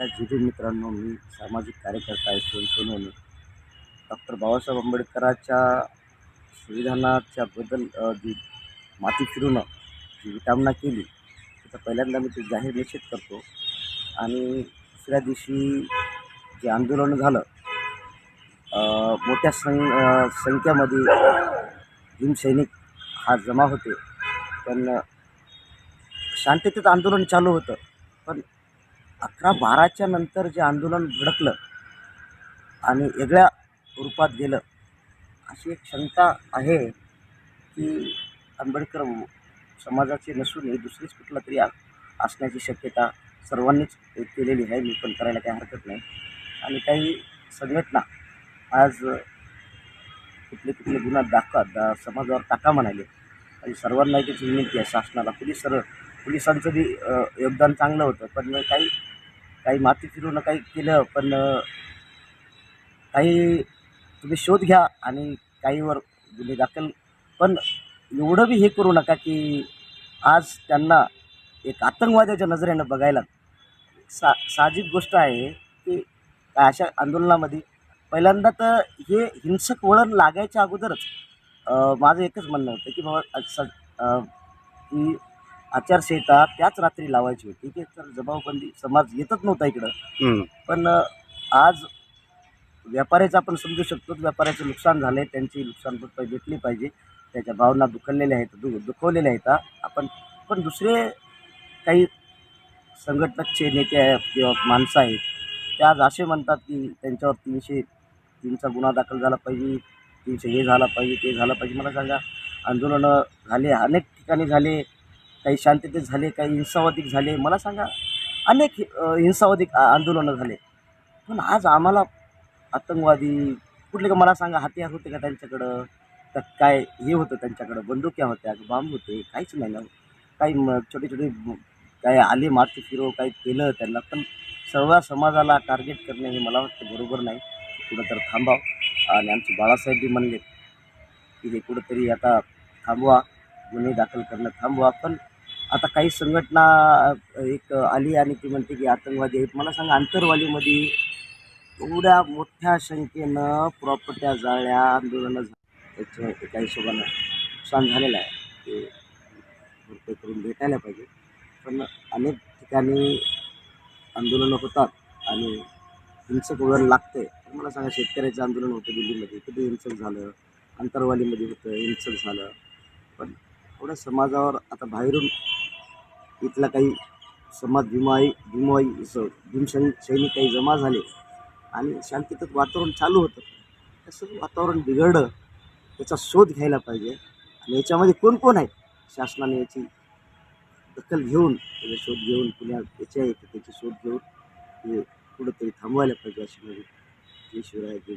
विधी मित्रांनो मी सामाजिक कार्यकर्ता आहे सोन डॉक्टर बाबासाहेब आंबेडकरांच्या संविधानाच्या बदल जी माती फिरून जी विटामना केली त्याचा पहिल्यांदा मी ते जाहीर निषेध करतो. आणि दुसऱ्या दिवशी जे आंदोलन झालं मोठ्या सं संख्यामध्ये संख्येमध्ये भीमसैनिक हा जमा होते. पण शांततेत आंदोलन चालू होतं. पण अकरा बाराच्या नंतर जे आंदोलन भडकलं आणि वेगळ्या रूपात गेलं अशी एक शंका आहे की आंबेडकर समाजाचे नसूनही दुसरीच कुठला तरी असण्याची शक्यता सर्वांनीच केलेली आहे. मी पण करायला काही हरकत नाही. आणि काही संघटना आज कुठले कुठले गुन्हा दाखवा दा समाजावर टाका म्हणाले. आणि सर्वांना त्याची विनंती आहे शासनाला. पोलीस सर पोलिसांचं बी योगदान चांगलं होतं पण काही काही माती फिरवणं काही केलं पण काही तुम्ही शोध घ्या आणि काहीवर गुन्हे दाखल. पण एवढं बी हे करू नका की आज त्यांना एक आतंकवाद्याच्या नजरेनं बघायला सा साहजिक गोष्ट आहे की अशा आंदोलनामध्ये पहिल्यांदा तर हे हिंसक वळण लागायच्या अगोदरच माझं एकच म्हणणं होतं की बाबा स की आचारसंहिता त्याच रात्री लावायची होती. की तर जबाबबंदी समाज येतच नव्हता इकडं. पण आज व्यापाऱ्याचं आपण समजू शकतो व्यापाऱ्याचं नुकसान झालं आहे त्यांची नुकसान भरपाई भेटली पाहिजे. त्याच्या भावना दुखवलेल्या आहेत दु दुखवलेल्या आहेत आपण पण दुसरे काही संघटनेचे नेते आहेत किंवा माणसं आहेत ते आज असे म्हणतात की त्यांच्यावर तीनशे तीनचा गुन्हा दाखल झाला पाहिजे तीनशे हे झाला पाहिजे ते झालं पाहिजे. मला सांगा आंदोलनं झाले अनेक ठिकाणी झाले काही शांततेत झाले काही हिंसावादिक झाले. मला सांगा अनेक हिंसावादिक आंदोलनं झाले. पण आज आम्हाला आतंकवादी कुठले का मला सांगा हत्यार होते का त्यांच्याकडं? तर काय हे होतं त्यांच्याकडं? बंदुक्या होत्या बांब होते काहीच नाही ना. काही म छोटे छोटे काय आले माती फिरो काही केलं त्यांना. पण सर्व समाजाला टार्गेट करणे हे मला वाटतं बरोबर नाही. कुठं तर थांबावं. आणि आमचे बाळासाहेब बी म्हणले की हे कुठंतरी आता थांबवा गुन्हे दाखल करणं थांबवा. पण आता काही संघटना एक आली आणि ती म्हणते की आतंकवादी आहेत. मला सांगा आंतरवालीमध्ये एवढ्या मोठ्या संख्येनं प्रॉपर्ट्या जाळ्या आंदोलनं त्याचं त्याच्या एका हिशोबानं नुकसान झालेलं आहे. ते भरपाई करून भेटायला पाहिजे. पण अनेक ठिकाणी आंदोलनं होतात आणि हिंसक वगैरे लागते तर मला सांगा शेतकऱ्याचं आंदोलन होतं दिल्लीमध्ये कधी हिंसक झालं? आंतरवालीमध्ये होतं हिंसक झालं. पण एवढ्या समाजावर आता बाहेरून इथला काही समाज भीमाई भीमाई स भीमसैन सैनिक काही जमा झाले आणि शांततेत वातावरण चालू होतं. तसं वातावरण बिघडलं. त्याचा शोध घ्यायला पाहिजे. आणि याच्यामध्ये कोण कोण आहे? शासनाने याची दखल घेऊन त्याचा शोध घेऊन पुण्या याच्या आहे त्याची शोध घेऊन हे कुठंतरी थांबवायला पाहिजे अशी माझी जय शिवराय जय